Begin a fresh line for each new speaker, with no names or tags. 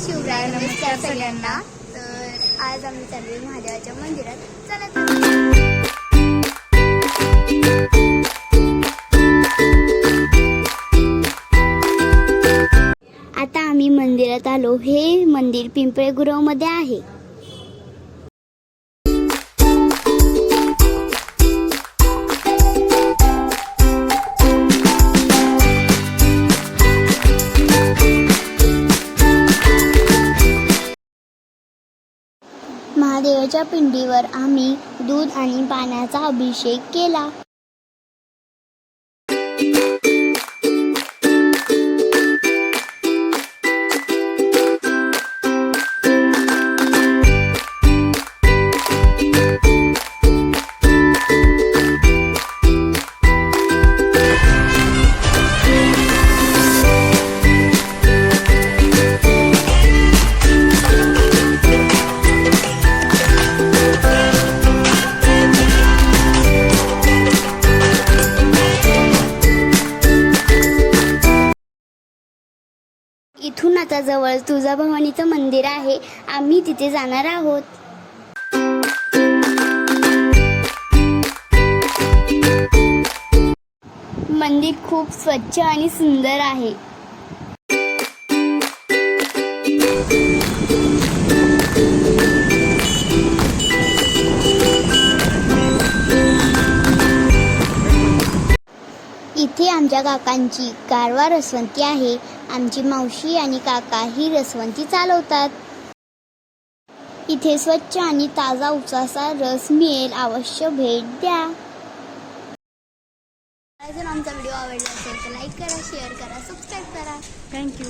शिवराय नमस्कार सगळ्यांना. तर आज आम्ही चाललोय महादेवाच्या मंदिरात. चला आता आम्ही मंदिरात आलो. हे मंदिर पिंपळे मध्ये आहे. महादेवाच्या पिंडीवर आम्ही दूध आणि पाण्याचा अभिषेक केला. इथून आता जवळ तुळजाभवानीचं मंदिर आहे. आम्ही तिथे जाणार आहोत. मंदिर खूप स्वच्छ आणि सुंदर आहे. इथे आमच्या काकांची गारवा रसवंती आहे. आमची मावशी आणि काका ही रसवंती चालवतात. इथे स्वच्छ आणि ताजा उसाचा रस मिळेल. अवश्य भेट द्या. जर आमचा व्हिडिओ आवडला असेल तर लाईक करा शेअर करा सबस्क्राईब करा. थँक्यू